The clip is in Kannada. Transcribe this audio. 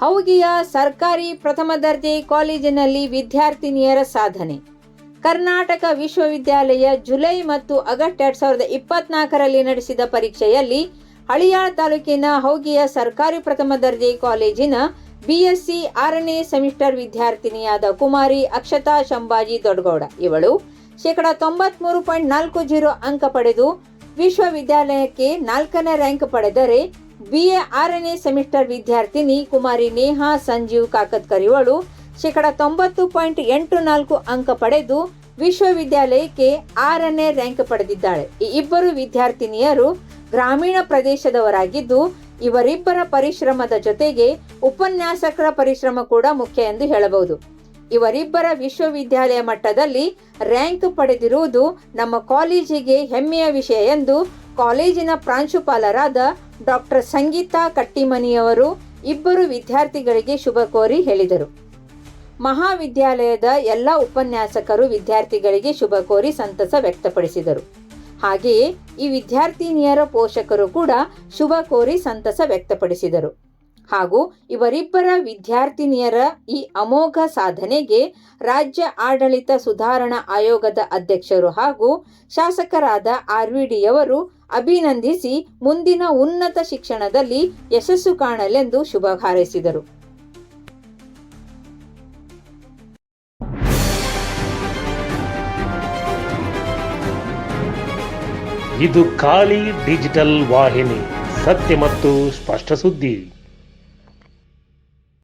ಹೌಗಿಯ ಸರ್ಕಾರಿ ಪ್ರಥಮ ದರ್ಜೆ ಕಾಲೇಜಿನಲ್ಲಿ ವಿದ್ಯಾರ್ಥಿನಿಯರ ಸಾಧನೆ. ಕರ್ನಾಟಕ ವಿಶ್ವವಿದ್ಯಾಲಯ ಜುಲೈ ಮತ್ತು ಆಗಸ್ಟ್ ಎರಡ್ ಸಾವಿರದ ಇಪ್ಪತ್ನಾಲ್ಕರಲ್ಲಿ ನಡೆಸಿದ ಪರೀಕ್ಷೆಯಲ್ಲಿ ಹಳಿಯಾಳ ತಾಲೂಕಿನ ಹೌಗಿಯ ಸರ್ಕಾರಿ ಪ್ರಥಮ ದರ್ಜೆ ಕಾಲೇಜಿನ ಬಿಎಸ್ಸಿ ಆರನೇ ಸೆಮಿಸ್ಟರ್ ವಿದ್ಯಾರ್ಥಿನಿಯಾದ ಕುಮಾರಿ ಅಕ್ಷತಾ ಶಂಭಾಜಿ ದೊಡ್ಡಗೌಡ. ಇವಳು ಶೇಕಡ ತೊಂಬತ್ಮೂರು ಪಾಯಿಂಟ್ ನಾಲ್ಕು ಜೀರೋ ಅಂಕ ಪಡೆದು ವಿಶ್ವವಿದ್ಯಾಲಯಕ್ಕೆ ನಾಲ್ಕನೇ ರ್ಯಾಂಕ್ ಪಡೆದರೆ ಬಿಎ ಆರನೇ ಸೆಮಿಸ್ಟರ್ ವಿದ್ಯಾರ್ಥಿನಿ ಕುಮಾರಿ ನೇಹಾ, ಸಂಜೀವ್ ಕಾಕತ್ಕರ್ ಇವಳು ಶೇಕಡ ತೊಂಬತ್ತು ಪಾಯಿಂಟ್ ಎಂಟು ನಾಲ್ಕು ಅಂಕ ಪಡೆದು ವಿಶ್ವವಿದ್ಯಾಲಯಕ್ಕೆ ಆರನೇ ರ್ಯಾಂಕ್ ಪಡೆದಿದ್ದಾಳೆ. ಈ ಇಬ್ಬರು ವಿದ್ಯಾರ್ಥಿನಿಯರು ಗ್ರಾಮೀಣ ಪ್ರದೇಶದವರಾಗಿದ್ದು, ಇವರಿಬ್ಬರ ಪರಿಶ್ರಮದ ಜೊತೆಗೆ ಉಪನ್ಯಾಸಕರ ಪರಿಶ್ರಮ ಕೂಡ ಮುಖ್ಯ ಎಂದು ಹೇಳಬಹುದು. ಇವರಿಬ್ಬರ ವಿಶ್ವವಿದ್ಯಾಲಯ ಮಟ್ಟದಲ್ಲಿ ರ್ಯಾಂಕ್ ಪಡೆದಿರುವುದು ನಮ್ಮ ಕಾಲೇಜಿಗೆ ಹೆಮ್ಮೆಯ ವಿಷಯ ಎಂದು ಕಾಲೇಜಿನ ಪ್ರಾಂಶುಪಾಲರಾದ ಡಾಕ್ಟರ್ ಸಂಗೀತಾ ಕಟ್ಟಿಮನಿಯವರು ಇಬ್ಬರು ವಿದ್ಯಾರ್ಥಿಗಳಿಗೆ ಶುಭ ಕೋರಿ ಹೇಳಿದರು. ಮಹಾವಿದ್ಯಾಲಯದ ಎಲ್ಲ ಉಪನ್ಯಾಸಕರು ವಿದ್ಯಾರ್ಥಿಗಳಿಗೆ ಶುಭ ಕೋರಿ ಸಂತಸ ವ್ಯಕ್ತಪಡಿಸಿದರು. ಹಾಗೆಯೇ ಈ ವಿದ್ಯಾರ್ಥಿನಿಯರ ಪೋಷಕರು ಕೂಡ ಶುಭ ಕೋರಿ ಸಂತಸ ವ್ಯಕ್ತಪಡಿಸಿದರು. ಹಾಗೂ ಇವರಿಬ್ಬರ ವಿದ್ಯಾರ್ಥಿನಿಯರ ಈ ಅಮೋಘ ಸಾಧನೆಗೆ ರಾಜ್ಯ ಆಡಳಿತ ಸುಧಾರಣಾ ಆಯೋಗದ ಅಧ್ಯಕ್ಷರು ಹಾಗೂ ಶಾಸಕರಾದ ಆರ್ ವಿ ಅಭಿನಂದಿಸಿ ಮುಂದಿನ ಉನ್ನತ ಶಿಕ್ಷಣದಲ್ಲಿ ಯಶಸ್ಸು ಕಾಣಲೆಂದು ಶುಭ ಹಾರೈಸಿದರು. ಇದು ಖಾಲಿ ಡಿಜಿಟಲ್ ವಾಹಿನಿ, ಸತ್ಯ ಮತ್ತು ಸ್ಪಷ್ಟ ಸುದ್ದಿ.